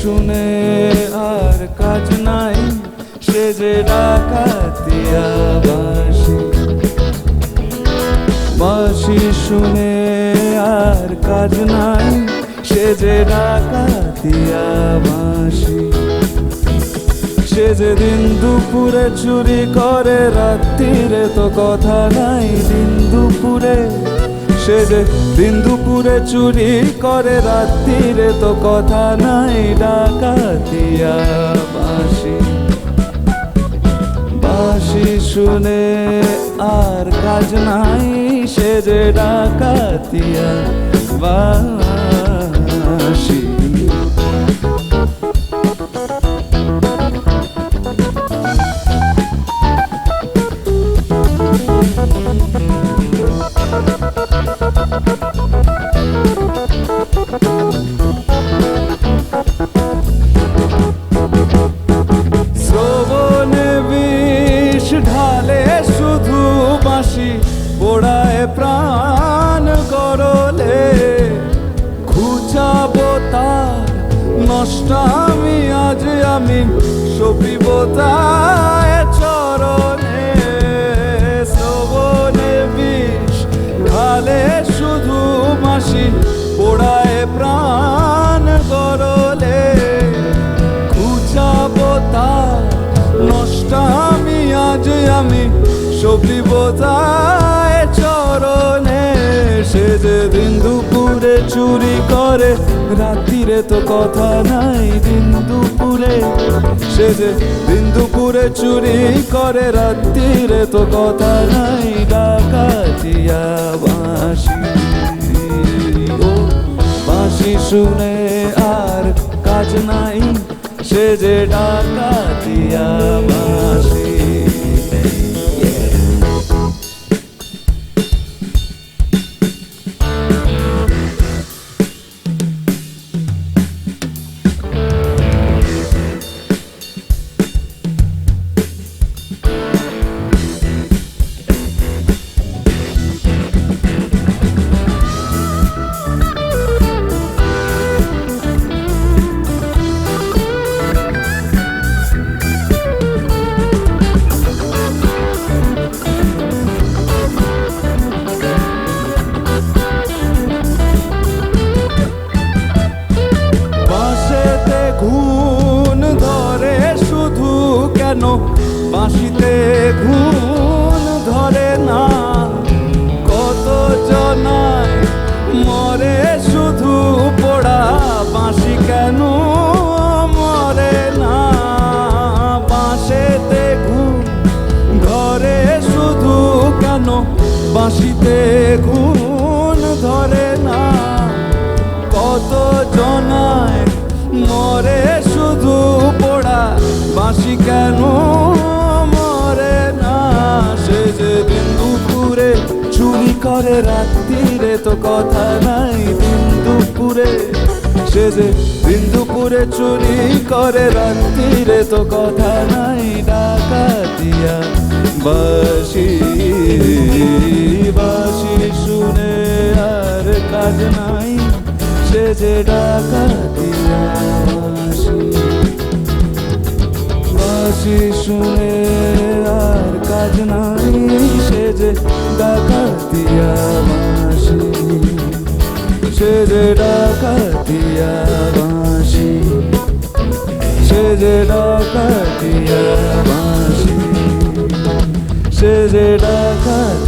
শুনে আর কাজ নাই, সে যে ডাকাতিয়া বাসি বাসি শুনে আর কাজ নাই, সে যে ডাকাতিয়া বাসি সে দিন দুপুরে চুরি করে, রাত্রিরে তো কথা নাই, দিন দুপুরে যে দিন দুপুরে চুরি করে রাত্রিরে তো কথা নাই ডাকাতিয়া বাসি বাসি শুনে আর কাজ নাই সে যে ডাকাতিয়া বাসি শ্রবণে বিষ ঢালে শুধু বাঁশি, পোড়ায় প্রাণ করলে খুঁচাবো তার, নষ্ট আমি, আজ আমি সপিব চরণে। সবিব তায় চরণে। সে যে দিন দুপুরে চুরি করে, রাত্রিরে তো কথা নাই দিন দুপুরে। সে যে দিন দুপুরে চুরি করে, রাত্রিরে তো কথা নাই ডাকাতিয়া বাঁশি। ও বাঁশি শুনে আর কাজ নাই, সে যে ডাকাতিয়া কেন বাঁশিতে ঘুণ ধরে না। কত জনায় মরে শুধু পোড়া বাঁশি কেন মরে না? বাঁশেতে ঘুণ ধরে শুধু কেন? বাঁশিতে ঘুণ ধরে না। কত জনায় মরে বাঁশি কেন মরে না? সে যে দিন দুপুরে চুরি করে রাত্রিরে তো কথা নাই দিন দুপুরে। সে যে দিন দুপুরে চুরি করে রাত্রিরে তো কথা নাই ডাকাতিয়া। বাসি বাসি শুনে আর কাজ নাই, সে যে ডাকাতিয়া। বাঁশি। বাঁশি শুনে আর কাজ নাই সে যে ডাকাতিয়া বাঁশি। সে যে ডাকাতিয়া বাঁশি। সে যে ডাকাতিয়া বাঁশি। সে যে ডাকাতিয়া